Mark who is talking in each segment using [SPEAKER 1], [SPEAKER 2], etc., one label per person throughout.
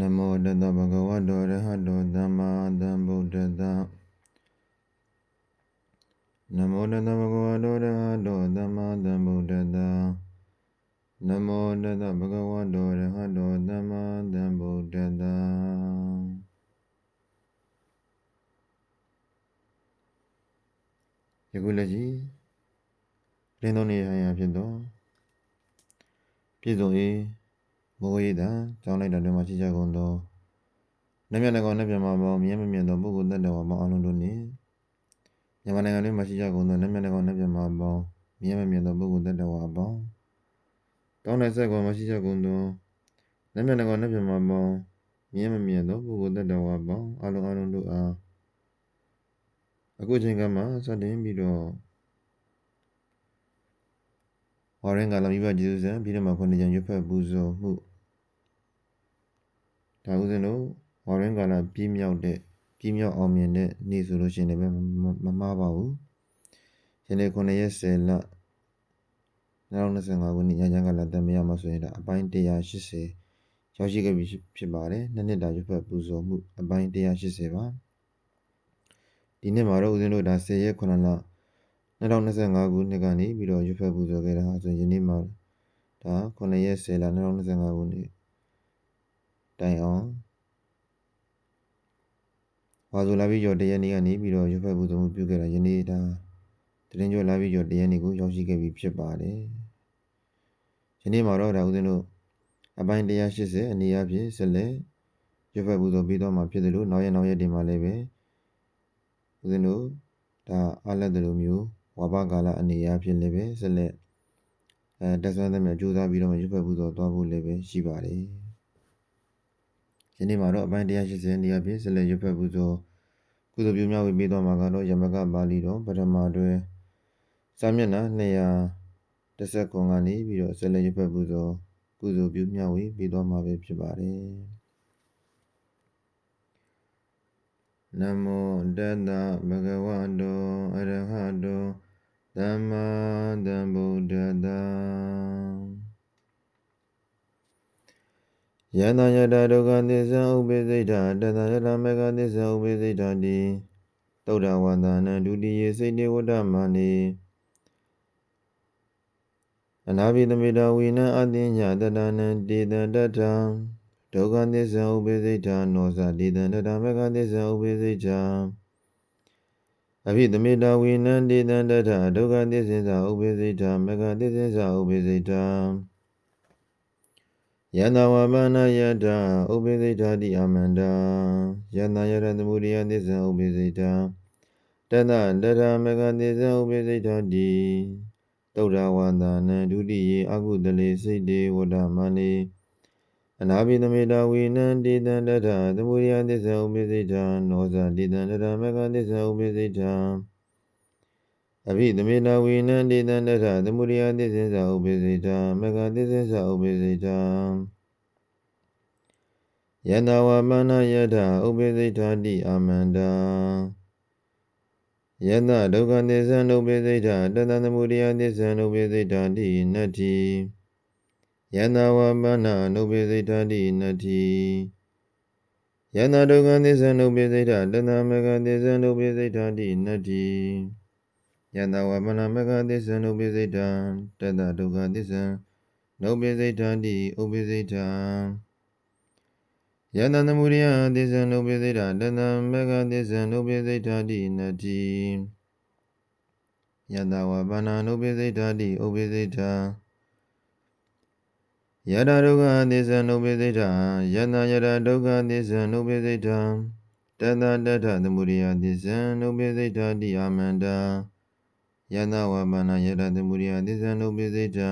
[SPEAKER 1] နမောတတဗုဒ္ဓဝတ္တောရဟတောသမ္မာသမ္ဗုဒ္ဓတ္တနမောတတဗုဒ္ဓဝတ္တောရဟတောသမ္မာသမ္ဗုဒ္ဓတ္တနမောတတဗုဒ္ဓဝတ္တောရဟတောသမ္မာသမ္ဗုဒ္ဓတ္တယခုလက်ရှိလင်းသောနေရာရာဖြစ်သောပြည်စုံ၏ မိုးရိတာကြောင်းလိုက်တာတွေမှာရှိကြကုန်သောနမြတ်နကောင်နမြတ်မှာပေါင်းမြဲမမြင်သောပုဂ္ဂိုလ်တ attva ပေါင်းအလုံးတို့နှင့်မြန်မာနိုင်ငံတွင်မှာရှိကြကုန်သောနမြတ်နကောင်နမြတ်မှာပေါင်းမြဲမမြင်သောပုဂ္ဂိုလ်တ attva အပေါင်းတောင်းတဲ့ဆက်ကောင်မှာရှိကြကုန်သောနမြတ်နကောင်နမြတ်မှာပေါင်းမြဲမမြင်သောပုဂ္ဂိုလ်တ attva ပေါင်းအလုံးအလုံးတို့အားအခုချိန်ကမှစတင်ပြီးတော့ဝါရင်ကလာမိဘကျေးဇူးဆံပြီးတော့မှခုနှစ်ကြိမ်ရွတ်ဖက်ပူဇော်မှု ဒါဥစဉ်တို့ဝါရင်ကာလပြီးမြောက်တဲ့ပြီးမြောက်အောင်မြင်တဲ့နေ့ဆိုလို့ရှိရင်လည်းမမှားပါဘူးယနေ့9ရက်10လ2025ခုနှစ်ညချမ်းကလာတက်မရမှာဆိုရင်ဒါအပိုင်း180ရောက်ရှိခဲ့ပြီဖြစ်ပါတယ်နှစ်နှစ်တာရွတ်ဖက်ပူဇော်မှုအပိုင်း180ပါဒီနေ့မှာတော့ဦးဇင်းတို့ဒါ10ရက်9လ2025ခုနှစ်ကနေပြီးတော့ရွတ်ဖက်ပူဇော်ခဲ့တာဆိုရင်ယနေ့မှာဒါ9ရက်10လ2025ခုနှစ် တိုင်အောင်ဝါဆိုလာပြီးကျော်တရက်နေ့ကနေပြီးတော့ရွတ်ဖက်ပူဇော်မှုပြုခဲ့တာယနေ့ဒါတရင်ကျော်လာပြီးကျော်တရက်နေ့ကိုရောက်ရှိခဲ့ပြီဖြစ်ပါတယ်ယနေ့မှာတော့ဒါဦးဇင်းတို့အပိုင်း180အနေအချင်းဆက်လက်ရွတ်ဖက်ပူဇော်ပြီးတော့မှဖြစ်တယ်လို့နောက်ရက်နောက်ရက်ဒီမှာလည်းပဲဦးဇင်းတို့ဒါအားလက်တယ်လို့မျိုးဝါဘကာလအနေအချင်းလည်းပဲဆက်လက်အဲတက်ဆွမ်းသမျှကြိုးစားပြီးတော့မှရွတ်ဖက်ပူဇော်သွားဖို့လည်းပဲရှိပါတယ် ယနေ့မှာတော့အပိုင်း180နေရာပြင်ဆက်လက်ရွတ်ဖက်ပူဇော်ကုသိုလ်ပြုများဝေပေးသွားမှာကတော့ယမကပါဠိတော်ပထမတွဲစာမျက်နှာ210ခုကနေပြီးတော့ဆက်လက်ရွတ်ဖက်ပူဇော်ကုသိုလ်ပြုများဝေပေးသွားမှာပဲဖြစ်ပါတယ်နမောတတဗုဒ္ဓဝါတောအရဟတောသမ္မာသမ္ယန္တယတဒုက္ခသစ္စာဥပိစိတ်တာတတယတမေကသစ္စာဥပိစိတ်တာတိသုဒ္ဓဝန္တနံဒုတိယစိတ်တေဝတ္တမနိအနာဘိသမိတာဝိနံအတိညာတတနံတေတံတထံဒုက္ခသစ္စာဥပိစိတ်တာနောသတေတံတတမေကသစ္စာဥပိစိတ်တာအဘိသမိတာဝိနံတေတံတထဒုက္ခသစ္စာဥပိစိတ်တာမေကသစ္စာဥပိစိတ်တာ ယန္တဝပနာယတဥပိသိတာတိအမန္တာယန္တယရသမုဒိယသစ္စာဥပိသိတာတတတရမကသစ္စာဥပိသိတာတိသုဒ္ဓဝန္တနံဒုတိယေအကုတလေစိတ်တေဝဒမဏိအနာဘိသမေတဝိနံတေတံတထသမုဒိယသစ္စာဥပိသိတာနောဇတေတံတရမကသစ္စာဥပိသိတာ အဘိသမေတဝိနံဒေတံတထသမုဒိယသစ္စေသာဥပိစိတာမကသစ္စေသာဥပိစိတာယန္တဝမန္နယထဥပိစိတာတိအာမန္တာယန္တဒုက္ခသစ္စာဥပိစိတာတတံသမုဒိယသစ္စာဥပိစိတာတိနတ္တိယန္တဝမန္နဥပိစိတာတိနတ္တိယန္တဒုက္ခသစ္စာဥပိစိတာတတံမကသစ္စာဥပိစိတာတိနတ္တိ ယန္တဝမနမကသစ္ဆံဥပိစိတံတတဒုက္ခသစ္ဆံနုပိစိတံတိဥပိစိတံယန္တသမုဒိယသစ္ဆံနုပိစိတံတတမကသစ္ဆံနုပိစိတံတိနတိယန္တဝပနာနုပိစိတံတိဥပိစိတံယတဒုက္ခသစ္ဆံနုပိစိတံယန္တယတဒုက္ခသစ္ဆံနုပိစိတံတတတထသမုဒိယသစ္ဆံနုပိစိတံတိအာမန္တာ ယန္တဝပါဏယတသမုဒိယသစ္ဆံနုပိစိတံ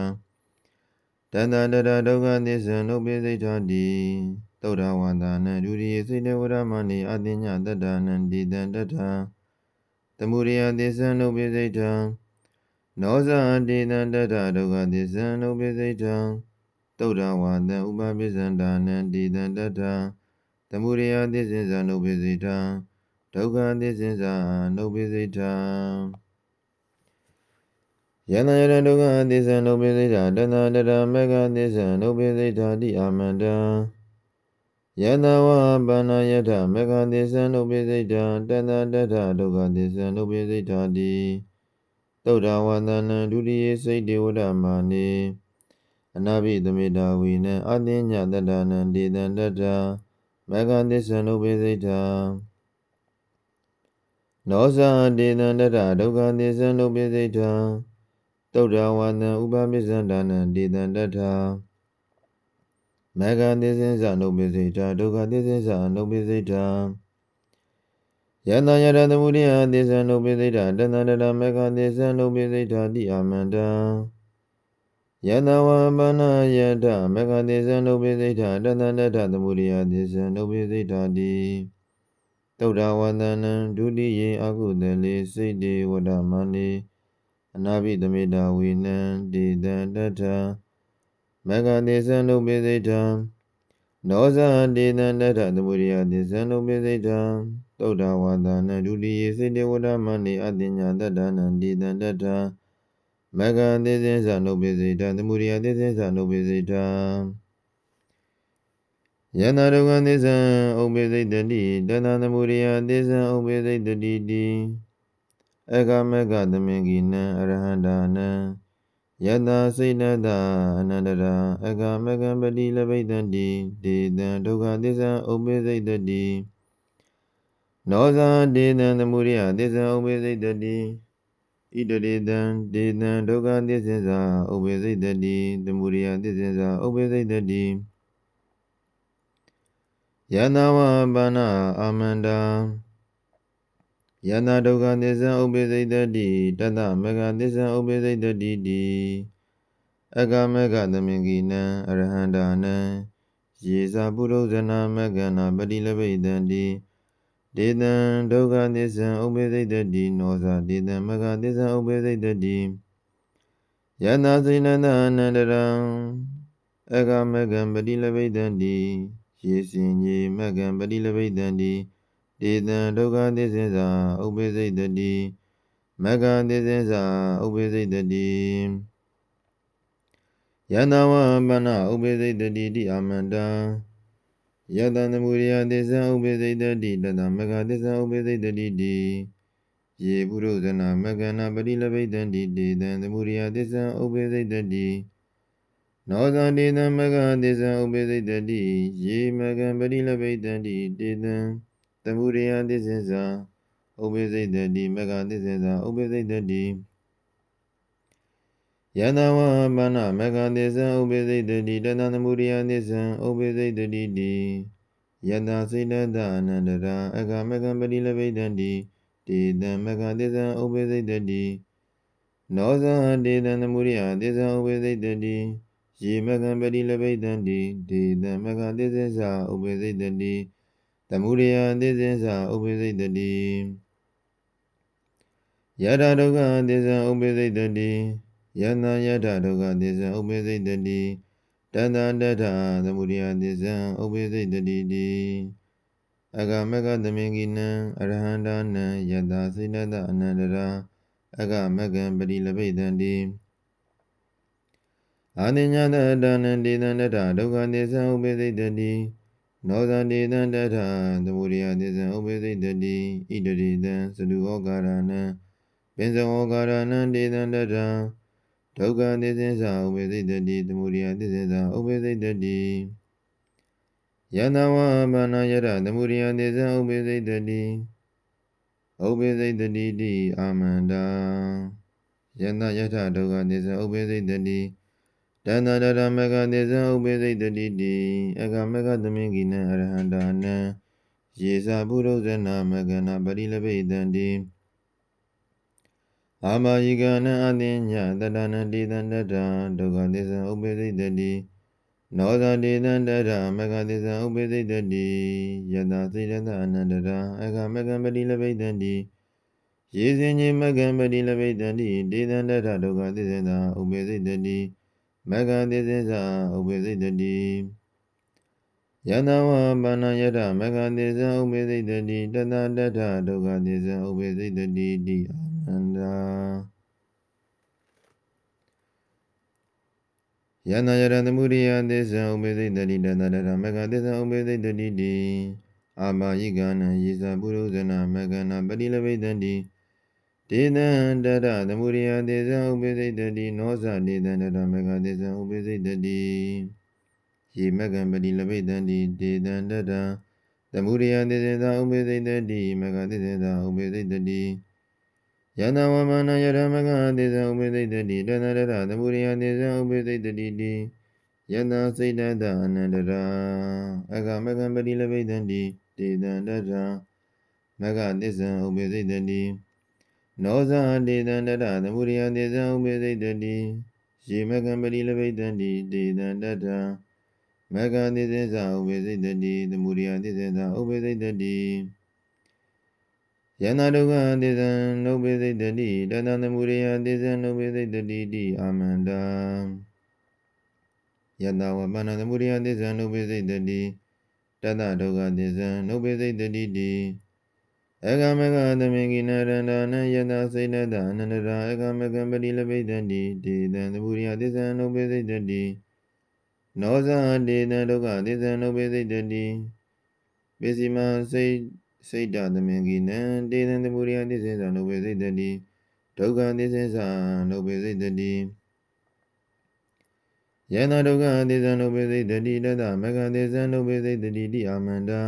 [SPEAKER 1] တန္တတရဒုက္ခသစ္ဆံနုပိစိတံတိသုဒ္ဓဝန္တနံဒုရိယစိတဝရမဏိအတိညတတ္တနံဒီတံတထသမုဒိယသစ္ဆံနုပိစိတံနောဇာတိတံတထဒုက္ခသစ္ဆံနုပိစိတံသုဒ္ဓဝန္တဥပပိစ္ဆန္ဒာနံဒီတံတထသမုဒိယသစ္ဆံနုပိစိတံဒုက္ခသစ္ဆံနုပိစိတံ ယန္တယရဒုက္ခသစ္စာနုပိသိတာတဏတရမေဃသစ္စာနုပိသိတာတိအာမန္တယတဝပါဏယထမေဃသစ္စံဥပိစိတ်တံတတတထဒုက္ခသစ္စံဥပိစိတ်တာတိသုဒ္ဓဝန္တနံဒုတိယစိတ်တေဝဒမာနေအနာဘိသမေတာဝိနံအတိညတတနံဒေတံတတမေဃသစ္စံဥပိစိတ်တံနောဇာဒေတံတတဒုက္ခသစ္စံဥပိစိတ်တံ သုဒ္ဓဝန္တံဥပပိစ္ဆန္ဒနံဒေတံတတမေဃသစ္စံဇနုပိစိတ်တဒုက္ခသစ္စံဇနုပိစိတ်တယတယရသမုဒိယသစ္စံနုပိစိတ်တတတတတမေဃသစ္စံနုပိစိတ်တတိအာမန္တံယတဝပနယတမေဃသစ္စံနုပိစိတ်တတတတတသမုဒိယသစ္စံနုပိစိတ်တတိသုဒ္ဓဝန္တနံဒုတိယေအကုသလေစိတ်တေဝဒမန္နေ အနာဘိသမေတာဝိနံဒေတံတထမေဃသစ္စံနုပိစိတ်တံနောဇာဒေတံတထသမုဒိယသစ္စံနုပိစိတ်တံသုဒ္ဓဝန္တနံဒုတိယေစိတ်တေဝဒမန္နေအတိညာတတနံဒေတံတထမေဃသစ္စံဇနုပိစိတ်တံသမုဒိယသစ္စံဇနုပိစိတ်တံယန္တာဒုက္ခသစ္စံဥပ္ပေစိတ်တတိတဏသမုဒိယသစ္စံဥပ္ပေစိတ်တတိတိ အကမေကသမင်္ဂိနံအရဟန္တာနံယတစိတ်တတအနန္တရာအကမေကံပတိလဘိတံတိဒေတံဒုက္ခသစ္စံဥပ္ပေစိတ်တတိနောဇာဒေတံသမုဒိယသစ္စံဥပ္ပေစိတ်တတိဣတရေတံဒေတံဒုက္ခသစ္စံသာဥပ္ပေစိတ်တတိသမုဒိယသစ္စံသာဥပ္ပေစိတ်တတိယန္တဝပါဏအာမန္တာ ယန္တဒုက္ခသစ္စာဥပိစိတ်တတိတတမေဃသစ္စာဥပိစိတ်တတိတိအကမေဃသမင်္ဂိနံအရဟန္တာနံယေဇာပုရုဇနာမေဃနာပတိလဘိတံတိဒေတံဒုက္ခသစ္စာဥပိစိတ်တတိနောဇာဒေတံမေဃသစ္စာဥပိစိတ်တတိယန္တာစိနန္တအနန္တရံအကမေဃံပတိလဘိတံတိရေစင်ကြီးမကံပတိလဘိတံတိ ဒေတံဒုက္ခသစ္စေသာဥပ္ပေစိတ်တတိမကံသစ္စေသာဥပ္ပေစိတ်တတိယန္တဝပနဥပ္ပေစိတ်တတိတိအာမန္တံယတံသမုဒိယသစ္စာဥပ္ပေစိတ်တတိတတမကသစ္စာဥပ္ပေစိတ်တတိတိယေပုရုဇနာမကနာပတိလဘိတံတိဒေတံသမုဒိယသစ္စာဥပ္ပေစိတ်တတိနောဇာတေတံမကသေဇံဥပိစိတ်တတိယေမကံပရိလဘိတံတိတေတံ သမုဒယသစ္စေဇာဥပိစိတ်တတိမကသစ္စေဇာဥပိစိတ်တတိယန္တဝပါဏမကသေဇံဥပိစိတ်တတိတဏသမုဒယသစ္ဆံဥပိစိတ်တတိတိယန္တစိတတအနန္တရာအကမကံပရိလဘိတံတိတေတံမကသစ္ဆံဥပိစိတ်တတိနောဇာတေတံသမုဒယသစ္ဆံဥပိစိတ်တတိယေမကံပတိလဘိတံတိဒေတံမကသစ္စေသာဥပ္ပစိတ်တတိ သမုဒယသစ္စေသာဥပ္ပစိတ်တတိယထာဒုက္ခသစ္စာဥပ္ပစိတ်တတိယန္တယထာဒုက္ခသစ္စာဥပ္ပစိတ်တတိတန္တတထသမုဒယသစ္စာဥပ္ပစိတ်တတိတိအကမကသမင်္ဂိနံအရဟန္တာနံယတစိနတအနန္တရာအကမကံပတိလဘိတံတိအာတိညာတတနံဒေသံတထဒုက္ခသစ္စာဥပ္ပစိတတိ နောဇံဒေသံတထသမုဒိယသစ္စာဥပ္ပစိတတိဣတရိတံသတုဩကာရဏံပင်စဩကာရဏံဒေသံတထဒုက္ခသစ္စာဥပ္ပစိတတိသမုဒိယသစ္စာဥပ္ပစိတတိယန္တဝဘာနာယရသမုဒိယသစ္စာဥပ္ပစိတတိဥပ္ပစိတတိတိအာမန္တာယန္တယထဒုက္ခသစ္စာဥပ္ပစိတတိ တန္တရရမကသေဇံဥပိစိတ်တတိတိအကမကသမင်္ဂိနံအရဟန္တာနံယေဇာပုရုဇနာမကနာပရိလဘိတံတိအာမယိကနံအတိညတတနံတိတံတတဒုက္ခသေဇံဥပိစိတ်တတိနောဇာတိတံတတမကသေဇံဥပိစိတ်တတိယတသိရတအနန္တရာအကမကံပရိလဘိတံတိယေဇင်ညမကံပရိလဘိတံတိတေတံတတဒုက္ခသေဇံဥပိစိတ်တတိ မဂ္ဂတိသစ္စာဥပ္ပစိတတိယန္တဝပါဏယထမဂ္ဂတိသံဥပ္ပစိတတိတတတထဒုက္ခတိသံဥပ္ပစိတတိတိအာနန္ဒာယန္နာယရသမုဒိယသစ္ဆံဥပေသိတတိတတတရမကသစ္ဆံဥပေသိတတိတိအာမယိကနံယေဇပုရုဇနာမကနာပတိလဘိတံတိ ဒေသံတရသမုဒိယသစ္ဆံဥပေသိတတိနောဇဒေသံတရမကသစ္ဆံဥပေသိတတိယေမကံပတိလဘိတံတိဒေသံတရသမုဒိယသစ္ဆံဥပေသိတတိမကသစ္ဆံဥပေသိတတိယန္တဝမနယရမကသစ္ဆံဥပေသိတတိတဏရရသမုဒိယသစ္ဆံဥပေသိတတိတိယန္တစိတ်တတအနန္တရာအကမကံပတိလဘိတံတိဒေသံတရမကသစ္ဆံဥပေသိတတိ နောဇာဒေသံတရသမုဒိယသစ္ဆံဥပေသိတတိယေမကံပတိလဘိတံတိဒေသံတရမကသစ္စေဥပေသိတတိသမုဒိယသစ္စေဥပေသိတတိယန္တာဒုက္ခသစ္ဆံနုပေသိတတိတတံသမုဒိယသစ္ဆံနုပေသိတတိတိအာမန္တာယတဝပန္နသမုဒိယသစ္ဆံနုပေသိတတိတတဒုက္ခသစ္ဆံနုပေသိတတိတိ အကမကသမင်္ဂိနရန္ဒာနယတစိတတအနန္တရာအကမကံပတိလပိတံတိဒေတံသမုဒိယသစ္ဆံနုပေသိတတိနောဇာဒေတံဒုက္ခသစ္ဆံနုပေသိတတိပိစီမစိတ်စိတ်တသမင်္ဂိနံဒေတံသမုဒိယသစ္ဆံနုပေသိတတိဒုက္ခသစ္ဆံနုပေသိတတိယေနဒုက္ခသစ္ဆံနုပေသိတတိတတမဂ္ဂသစ္ဆံနုပေသိတတိတိအာမန္တာ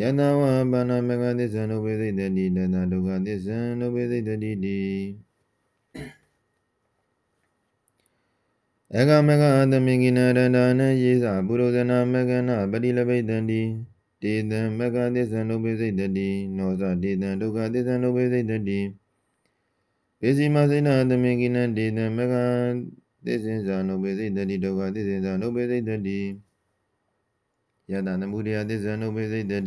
[SPEAKER 1] ယေနဝပါဏမဂ္ဂသစ္ဆံနုပေသိတတိတတဒုက္ခသစ္ဆံနုပေသိတတိတိအကမကသမင်္ဂိနရန္ဒာနယေသပုရုဇနာမကနာပတိလဘိတံတိဒေတံမကသစ္ဆံနုပိစိတ်တိနောဇဒေတံဒုက္ခသစ္ဆံနုပိစိတ်တိပေစီမစိနာသမင်္ဂိနံဒေတံမကသစ္ဆင်ဇာနုပိစိတ်တိဒုက္ခသစ္ဆင်ဇာနုပိစိတ်တိ ယတနမုဒယသစ္ဆံနုပိစိတ်တိ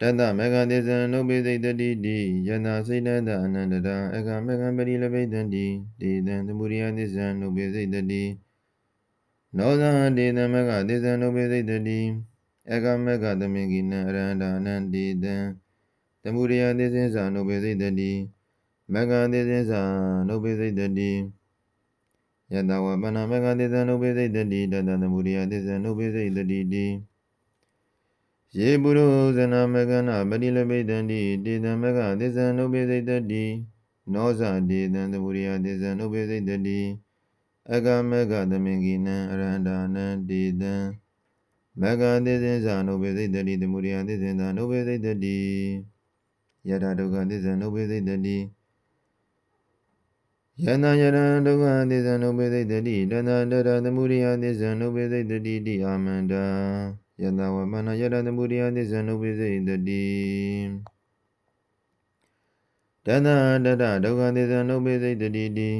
[SPEAKER 1] တတမကသစ္ဆံနုပိစိတ်တိတိယတစိတတအနန္တရာအကမကပရိလဘိတံတိဒေတံသမုဒယသစ္ဆံနုပိစိတ်တိနောဇဒေတံမကသစ္ဆံနုပိစိတ်တိအကမကသမင်္ဂိနံအရန္တာနံဒေတံသမုဒယသစ္စေသာနုပေစိတတိမကသစ္စေသာနုပေစိတတိ ယတဝပနမကသစ္စာနုပေစိတတိတတသမုဒယသစ္စာနုပေစိတတိတိယေပုရုဇနာမကနာပတိလပိတံတိတေတံမကသစ္စာနုပေစိတတိနောဇဒေတံသမုဒယသစ္စာနုပေစိတတိအကမကသမင်္ဂိနံအရန္တာနံဒေတံမဂ္ဂသစ္စေသာနုပေသိတတိသမုဒယသစ္စေသာနုပေသိတတိယထာဒုက္ခသစ္စာနုပေသိတတိ ယန္တယရဒုက္ခသစ္စာနုပေသိတတိတဏတရသမုဒယသစ္စာနုပေသိတတိတိအာမန္တာယန္တဝမနယရသမုဒယသစ္စာနုပေသိတတိတဏတရဒုက္ခသစ္စာနုပေသိတတိတိ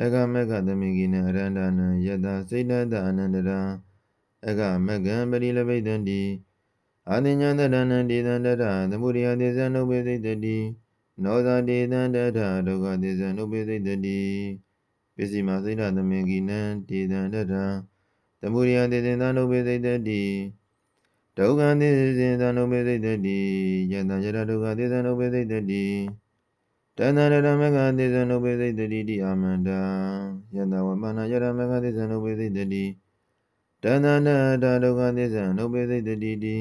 [SPEAKER 1] အကမကသမင်္ဂိနအရန္တနယတစိတတအနန္တရာအကမကံပရိလဘိတံတိအာတိညာတရဏံဒေသံတရသမုဒိယသေဇံနုပိသိတတိ နောဇာဒေသံတထဒုက္ခသေဇံနုပိသိတတိပစ္စည်းမစိတ္တသမင်္ဂိနံဒေသံတထသမုဒိယသေဇံနုပိသိတတိဒုက္ခသေဇံနုပိသိတတိယတံယရဒုက္ခသေဇံနုပိသိတတိတဏ္ဍရမကသေဇံနုပိသိတတိတိအာမန္တယတဝမနယရမကသေဇံနုပိသိတတိတဏ္ဍနာတာဒုက္ခသစ္စာနုပေသိတတိတိ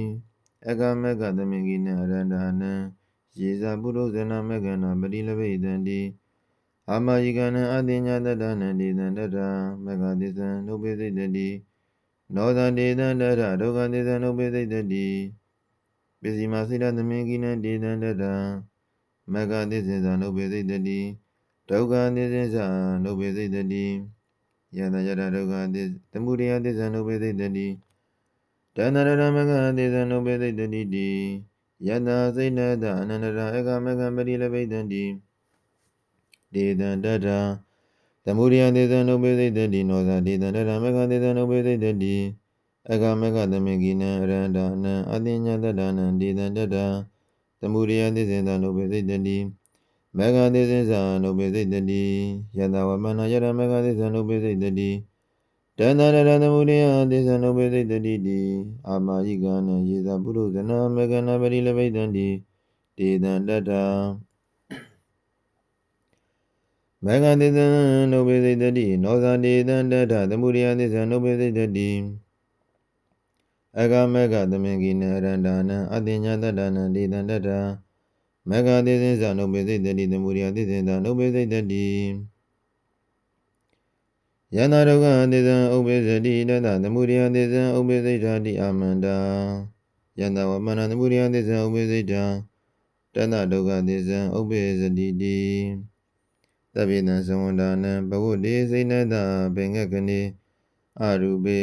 [SPEAKER 1] အကမကသမင်္ဂိနအရန္တာနံ ယေဇပုရုဇနာမကနာပတိလဘိတံတိအာမယိကနံအတိညာတတနံဒေသံတတမကသစ္စာနုပေသိတတိနောသဒေသံတတဒုက္ခသစ္စာနုပေသိတတိပစ္စည်းမစိတသမင်္ဂိနံဒေသံတတမကသစ္စာနုပေသိတတိဒုက္ခသစ္စာနုပေသိတတိယတယတဒုက္ခသစ္သမုဒယသစ္စာနုပေသိတတိတဏ္ဍရမကသစ္စာနုပေသိတတိတိ ယတစိတ်နတအနန္တရာအကမကပရိလဘိတံတိဒေတံတတသမုဒယသစ္စာနုပေသိတတိနောဇာဒေတံတတမကသစ္စာနုပေသိတတိအကမကသမင်္ဂိနံအရန္တာနံအတိညာတတနံဒေတံတတသမုဒယသစ္စာနုပေသိတတိမဂ္ဂသစ္စာနုပိစိတ်တိယတဝမနယရမဂ္ဂသစ္စာနုပိစိတ်တိ တန္တရရသမုဒယသစ္စာနုပိစိတ်တိတိအာမယိကနယေဇပုရုဇနာမဂ္ဂနာပရိလဘိတံတိဒေတံတတမေဃသစ္ဆံနုပ္ပစိတ္တိနောဇာတေတံတထသမုဒိယသစ္ဆံနုပ္ပစိတ္တိအဂမေဃသမင်္ကိနရန္တာနံအတိညာတတ္တနံဒေတံတထမေဃသစ္ဆံနုပ္ပစိတ္တိသမုဒိယသစ္ဆံနုပ္ပစိတ္တိ ယန္တာဒုက္ခသစ္ဆံဥပ္ပစ္စတိတတသမုဒိယသစ္ဆံဥပ္ပစိတ္တိအာမန္တာယန္တာဝမနသမုဒိယသစ္ဆံဥပ္ပစိတ္တတတဒုက္ခသစ္ဆံဥပ္ပစ္စတိတိသဗ္ဗေနံသဝန္ဒာနံဘဝတ္တိစိဏတဘေငကနိအရူပေ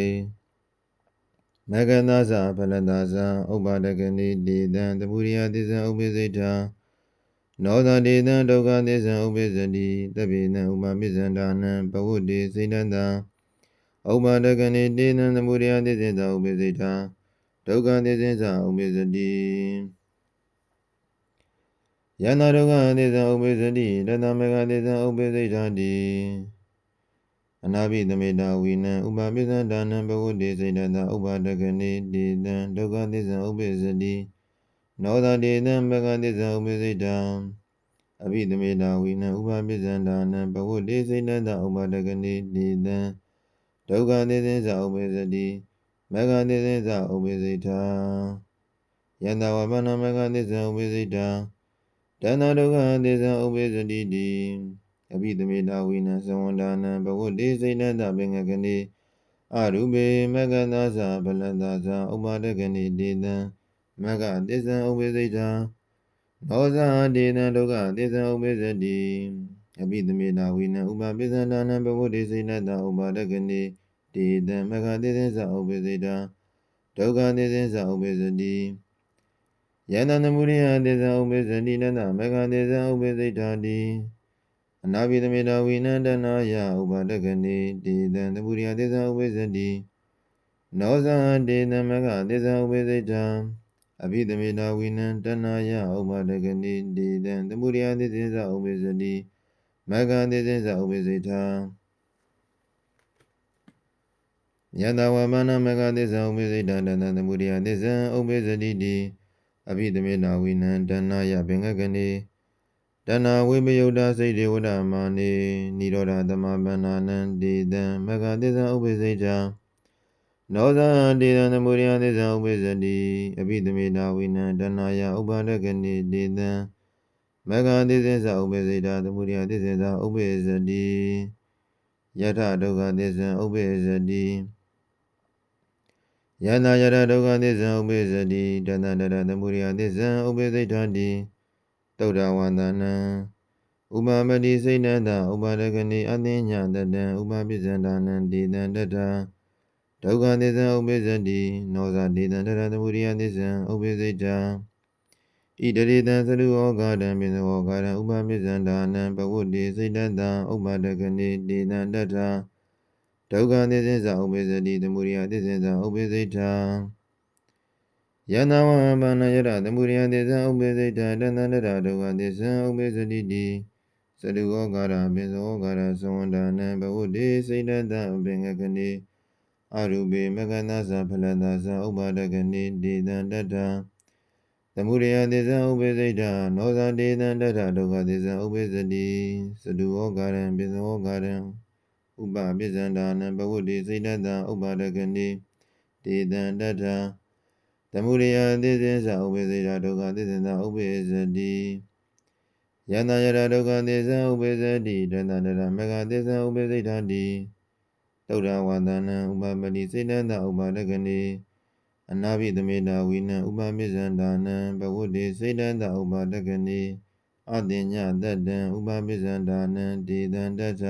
[SPEAKER 1] မဂန္သာသဖလတာသဥပ္ပါဒကနိတေတံသမုဒိယသစ္ဆံဥပ္ပစိတ္တ နောသတေတံဒုက္ခသစ္ဆံဥပ္ပစ္စတိသဗ္ဗေနံဥပမိစ္ဆန္ဒာနံဘဝတ္တိစိဏတဥပ္ပါဒကနိတေတံသမုဒိယသစ္ဆံဥပ္ပစိတ္တဒုက္ခသစ္ဆံဥပ္ပစ္စတိယန္တာဒုက္ခသစ္စာဥပ္ပစ္စတိတတမေဃသစ္စာဥပ္ပစိဋ္ဌာတိအနာဘိသမေတာဝိနံဥပပိသန္တာနံဘဝတိစိတ်တတဥပါဒကနိတေတံဒုက္ခသစ္စာဥပ္ပစ္စတိ နောသတေတံမေဃသစ္စာဥပ္ပစိဋ္ဌာအဘိသမေတာဝိနံဥပပိသန္တာနံဘဝတိစိတ်တတဥပါဒကနိတေတံဒုက္ခသစ္စာဥပ္ပစ္စတိမေဃသစ္စာဥပ္ပစိဋ္ဌာယန္တဝပနမေဃသစ္စာဥပ္ပစိဋ္ဌာတဏ္ဍဒုက္ခသစ္စာဥပ္ပစ္စတိတိအဘိဓမေတာဝိနံသဝန္ဒာနံဘဝတိစိဏတပင်ငကနိအရူပေမကန္တာသဗလန္တာသဥပါဒကနိတေတံ မကသစ္စာဥပ္ပစိတံနောဇာတေတံဒုက္ခသစ္စာဥပ္ပစ္စတိအဘိဓမေတာဝိနံဥပပိသန္ဒာနံဘဝတိစိဏတဥပါဒကနိတေတံမကသစ္စာဥပ္ပစိတံဒုက္ခသစ္စာဥပ္ပစ္စတိယန္တနမုရိယသေဇံဥပ္ပဇ္ဇတိနတမေဃသေဇံဥပ္ပဇိတာတိအနာဘိသမေတဝိနန္တနာယဥပါဒကနိတေတံသမုရိယသေဇံဥပ္ပဇ္ဇတိနောဇံတေတံမေဃသေဇံဥပ္ပဇိတံ အဘိသမေတဝိနန္တနာယဥပါဒကနိတေတံသမုရိယသေဇံဥပ္ပဇ္ဇတိမေဃသေဇံဥပ္ပဇိတံယန္တဝမနမေဃသေဇံဥပ္ပဇိတံတန္တသမုရိယသေဇံဥပ္ပဇ္ဇတိတိအဘိဓမေနာဝိနံတဏယဘင်္ဂကနေတဏဝိပယုတ်တာစိတ်ဒေဝဒမာနေနိရောဓသမပန္နာနံဒေတံမဂတိသံဥပ္ပစိတ် တံနောဇာဒေတံသမုရိယသစ္စာဥပ္ပဇ္ဇတိအဘိဓမေနာဝိနံတဏယဥပ္ပါဒကနေဒေတံမဂတိသစ္စာဥပ္ပစိတ်တသမုရိယသစ္စာဥပ္ပဇ္ဇတိယထဒုက္ခသစ္စာဥပ္ပဇ္ဇတိယန္တာယရဒုက္ခသစ္စာဥပ္ပေသတိတဏ္ဍတရသမုရိယသစ္စာဥပ္ပေသိဋ္ဌာတိသုဒ္ဓဝန္တနံဥပမတိစိဏတဥပါဒကနိအသိညာတတံဥပပိစ္ဆန္ဒနံဒေတံတတ ဒုက္ခသစ္စာဥပ္ပေသတိနောဇာဒေတံတရသမုရိယသစ္စာဥပ္ပေသိဋ္ဌာဣတရေတံသရုဩဃာတံပိသဝဃာတံဥပပိစ္ဆန္ဒနံဘဝတ္တိစိတတံဥပါဒကနိဒေတံတတဒုက္ခသစ္စာဥပ္ပဇ္ဇတိသမုဒိယသစ္စာဥပ္ပဇ္ဇိတာယန္တဝဘာနာယရသမုဒိယသစ္စာဥပ္ပဇ္ဇိတာတဏ္ဍတရဒုက္ခသစ္စာဥပ္ပဇ္ဇတိတိသတုဩဃာရပိသောဃာရသဝန္ဒနံဘဝတိစိတတံပင်ငကနိ အရူပေမကန္တသဖလတသဥပါဒကနိဒေတံတတသမုဒယသစ္စာဥပ္ပဇ္ဇိတာနောဇာဒေတံတတဒုက္ခသစ္စာဥပ္ပဇ္ဇတိသတုဩဃာရပိသောဃာရဥပပိဇန္ဒာနံဘဝတိစိတ္တံဥပါဒကနိတေတံတထသမုရိယသေသစ္စာဥပ္ပစေတာဒုက္ခသေသစ္စာဥပ္ပဇတိယန္တယရဒုက္ခသေသံဥပ္ပဇတိတန္တတရမေဃသေသံဥပ္ပစိဋ္ဌာတိ သုဒ္ဓဝါဒနံဥပပတိစိတ္တံဥပါဒကနိအနာဘိသမေတာဝိနံဥပမိဇန္ဒာနံဘဝတိစိတ္တံဥပါဒကနိအတိညတတံဥပမိဇန္ဒာနံဒေတံတထ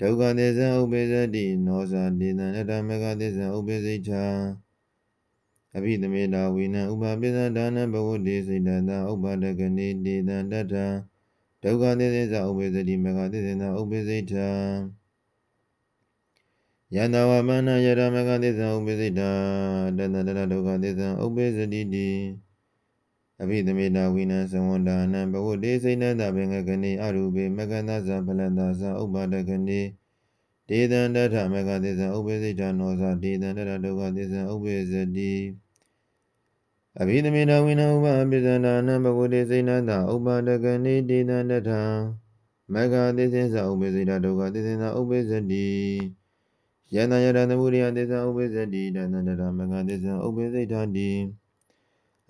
[SPEAKER 1] ဒုက္ခသစ္စာဥပ္ပဇ္ဇတိနောဇာတေတံတတမေဃသစ္စာဥပ္ပဇိဋ္ဌာအဘိသမေတာဝိနံဥပပိသဒါနံဘဝတိစိတ္တသာဥပ္ပါဒကနိတေတံတတဒုက္ခသစ္စာဥပ္ပဇ္ဇတိမေဃသစ္စာဥပ္ပဇိဋ္ဌာ ယန္တဝမနယရမေဃသစ္စာဥပ္ပဇိဋ္ဌာတတတဒုက္ခသစ္စာဥပ္ပဇ္ဇတိတိအဘိသမေတာဝိနံသဝန္ဒာနံဘဝတေစိဏတဘေငကနိအရူပေမကန္တသဖလတသဥပ္ပါဒကနိဒေတံတထမကသစ္စာဥပ္ပစိတနောဇဒေတံတထဒုက္ခသစ္စာဥပ္ပဇတိအဘိဓမေတာဝိနံဥပပိသန္ဒာနံဘဝတေစိဏတဥပ္ပါဒကနိဒေတံတထမဂ္ဂသစ္စေသဥပ္ပေစိတဒုက္ခသစ္စေသဥပ္ပေစတိ ယန္တယရသမုဒိယသစ္စာဥပ္ပေစတိတဏ္ဍတမဂ္ဂသစ္စာဥပ္ပေစိတတိ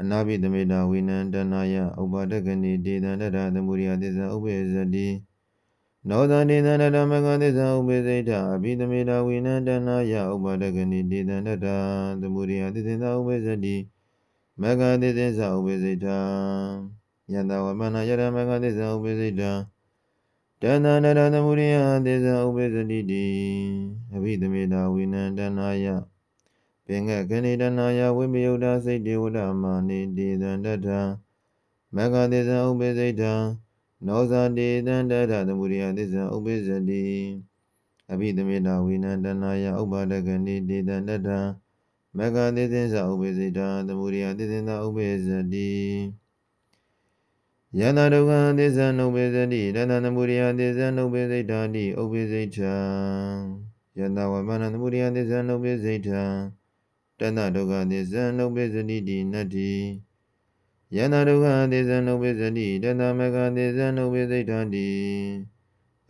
[SPEAKER 1] အနာပိသမေတဝိနံတဏယဥပါဒကနိဒေတန္တရသမုဒိယသစ္စာဥပ္ပေစတိနောသဒေတန္တရမဂ္ဂသစ္စာဥပ္ပေစိတအဘိသမေတဝိနံတဏယဥပါဒကနိဒေတန္တရသမုဒိယသစ္စာဥပ္ပေစတိမဂ္ဂသစ္စာဥပ္ပေစိတယန္တဝမနယရမဂ္ဂသစ္စာဥပ္ပေစိတ တဏ္ဍနရသမုဒိယသစ္စာဥပ္ပေစတိတိအဘိသမေတဝိနံတဏယပင်ကကနေတဏယဝိမယုတ်တာစိတ်တေဝဒမာနေတေသန္တထမဂ္ဂသစ္စာဥပ္ပေစိတနောဇာတေသန္တထသမုဒိယသစ္စာဥပ္ပေစတိအဘိသမေတဝိနံတဏယဥပါဒကနေတေသန္တထမဂ္ဂသစ္စာဥပ္ပေစိတသမုဒိယသစ္စာဥပ္ပေစတိ ယန္တဒုက္ခသစ္စာနုပ္ပေသတိတဏသမုဒိယသစ္စာနုပ္ပေစိတ်တာတိဥပ္ပေစိတ်ထံယန္တဝမနသမုဒိယသစ္စာနုပ္ပေစိတ်ထံတဏဒုက္ခသစ္စာနုပ္ပေစတိတိနတ္တိယန္တဒုက္ခသစ္စာနုပ္ပေစတိတဏမဂသစ္စာနုပ္ပေစိတ်တာတိ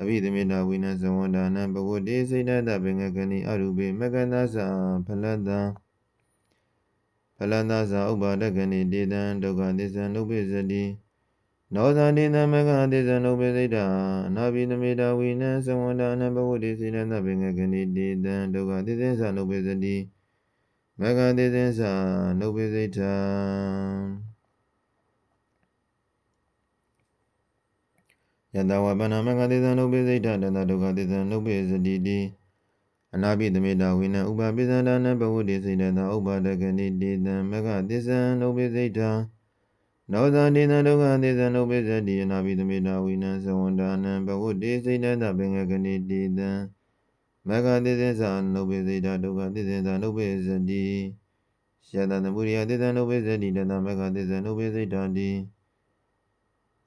[SPEAKER 1] အဘိဓမေတဝိနသဝန္ဒာနံဘဂဝတိစိတ်တပင်္ဂကနိအရူပေမကန္တသဖလတံဖလန္တသဥပါဒကနိတေတံဒုက္ခသစ္စာနုပ္ပေစတိ နောဇာတိသမဂသစ္စာနုပ္ပေစိတအနာဘိသမေတဝိနံသဝန္ဒာနံဘဝတိစိတပင်္ဂကနိတေတံဒုက္ခသစ္စာနုပ္ပေစတိမဂ္ဂသစ္စာနုပ္ပေစိတံယတဝပနမဂ္ဂသစ္စာနုပ္ပေစိတံတတဒုက္ခသစ္စာနုပ္ပေစတိတိအနာပိသမေတဝိနံဥပပိသန္ဒနံဘဝတိစိတံဥပါဒကနိတေတံမဂ္ဂသစ္စာနုပ္ပေစိတံ နောဇာတိသဒုက္ခသစ္စာနုပ္ပေစတိအနာပိသမေတဝိနံသဝန္ဒာနံဘဝတိစိတံပင်္ဂကနိတေတံမဂ္ဂသစ္စာနုပ္ပေစိတဒုက္ခသစ္စာနုပ္ပေစတိယတသမုရိယသစ္စာနုပ္ပေစတိတတမဂ္ဂသစ္စာနုပ္ပေစိတတိ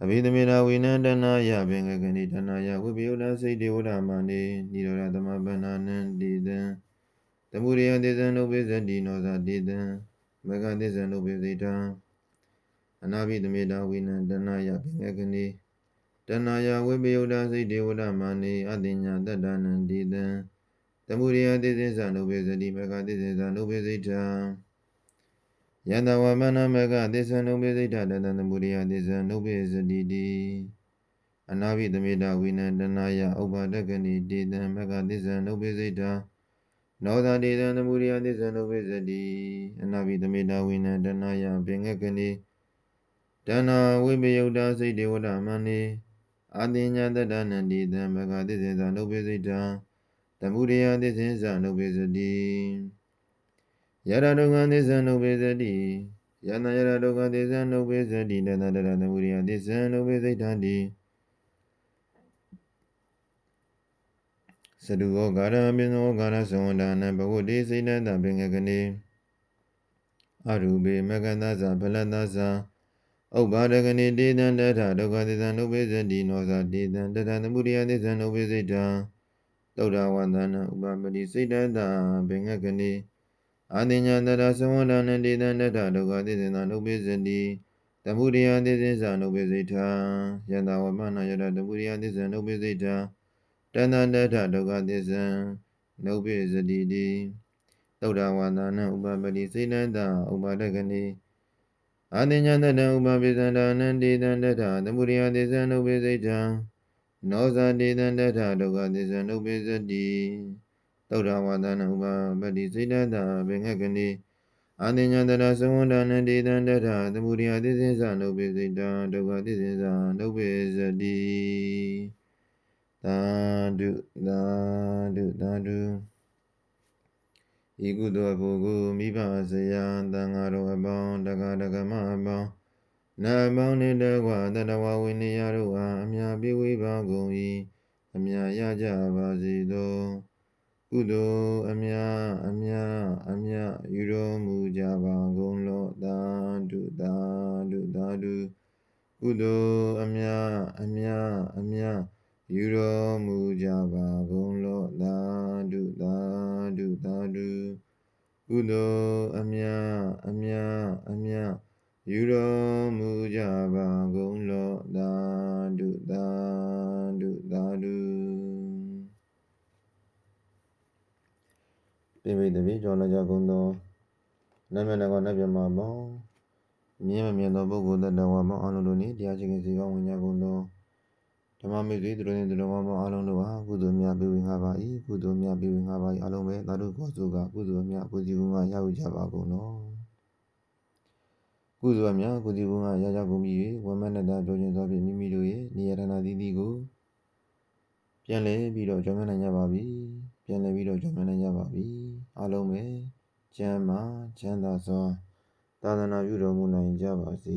[SPEAKER 1] အဘိဓမေနာဝိနန္တနာယပင်္ဂကနိတနာယဝိပယုဒ္ဓစိတ်တေဝဒမနေနိရောဓသမပန္နာနံတိတံသမုရိယသစ္စာနုပ္ပေစတိနောဇာတိတံမဂ္ဂသစ္စာနုပ္ပေစိတံ အနာဘိဓမေတာဝိနန္တနာယပင်္ဂကနိတဏယဝိပယုဒ္ဓစိတ်တေဝဒမနေအတိညာတတ္တနံတိတံသမုရိယသစ္စာနုပ္ပေစတိမဂ္ဂသစ္စာနုပ္ပေစိတံယန္တဝမနမကသစ္ဆနုပိစိတ်တတတသမုဒိယသစ္ဆနုပိစတိတိအနာဘိသမေတဝိနန္တနာယဥပဒကနိတေတံမကသစ္ဆနုပိစိတ်တနောသတေတံသမုဒိယသစ္ဆနုပိစတိအနာဘိသမေတဝိနန္တနာယပင်ငကနိ တဏဝိပယုတ်တာစိတ်တေဝဒမနိအာတိညာတတနန္တိတံမကသစ္စေသနုပိစိတ်တံသမုဒိယသစ္စေသနုပိစတိယရဒုက္ခသစ္စာနုပ္ပေသတိယန္တယရဒုက္ခသစ္စာနုပ္ပေသတိတတတရသမုရိယသစ္စာနုပ္ပေစိတ်တတိသတုဝကာရပိသောကာရသဝန္ဒာနဘဝတိစိတ်တတပင်္ဂကနေအရူပေမကန္တသဖလတသ ဥပ္ပါဒကနိတေတံတထဒုက္ခသစ္စာနုပ္ပေသတိနောဇာတေတံတထသမုရိယသစ္စာနုပ္ပေစိတ်တံသုဒ္ဓဝန္ဒနာဥပပတိစိတ်တတပင်္ဂကနေအာတိညာတရသဝန္ဒနတိတန္တထဒုက္ခသစ္စေနနုပိစတိသမုဒိယသစ္စေသနုပိစိထယန္တဝမနာယတသမုဒိယသစ္စေနုပိစိထတန္တတထဒုက္ခသစ္စေနုပိစတိတိသုဒ္ဓဝါဒနာဥပပတိစေနတဥပါဒကနိ အာတိညာတတဥပပိသန္ဒနတိတန္တထသမုဒိယသစ္စေနုပိစိထနောဇာတိတန္တထဒုက္ခသစ္စေနုပိစတိသုဒ္ဓဝါဒနာဥပပတိစိတ္တဘေငကနိအာတိညာတရသဝန္ဒနတေတံတထသမုဒိယသစ္စေသနုပိစိတံဒုက္ခသစ္စေသနုပိစတိသာဓုသာဓုသာဓု ဤကုသိုလ်ပုဂ္ဂိုလ်မိဘဆရာတန်ဃာတော်အပေါင်းတက္ကဒကမအပေါင်းနာပေါင်းနှင့်တကွာတတဝဝိနည်းတို့အားအမြပိဝိပါကုန်၏အမြရကြပါစေသောကုသိုလ်အမြအမြအမြယူတော်မူကြပါကုန်လောသာဓုသာဓုသာဓုကုသိုလ်အမြအမြအမြ ယူတော်မူကြပါကုန်လောသာဓုသာဓုသာဓုကုသိုလ်အမြအမြအမြယူတော်မူကြပါကုန်လောသာဓုသာဓုသာဓုပိပိတပိကျော်လာကြကုန်သောနတ်မြတ်ကောနတ်မြတ်မှာပေါင်းမြင်မမြင်သောပုဂ္ဂိုလ်တ attva ပေါင်းအလုံးတို့နှင့်တရားရှိခင်စီကောင်းဝင်ကြကုန်သော ဓမ္မမိတ်ဆွေသူတို့နှင့်သူတော်ကောင်းပေါင်းအလုံးတို့ဟာကုသိုလ်များပြုဝင်ငါပါ၏ကုသိုလ်များပြုဝင်ငါပါ၏အလုံးပဲသာဓုကောစုကကုသိုလ်များကုသိုလ်ကရယူကြပါကုန်လောကုသိုလ်အများကုသိုလ်ဘုံကရကြကုန်ပြီ၍ဝမနတကြောခြင်းသောဖြင့်မိမိတို့ရဲ့နေရတနာသီးသီးကိုပြန်လဲပြီးတော့ကြောင်းမြနိုင်ကြပါပြီပြန်လဲပြီးတော့ကြောင်းမြနိုင်ကြပါပြီအားလုံးပဲကျမ်းမာချမ်းသာစွာသာသနာပြုတော်မူနိုင်ကြပါစေ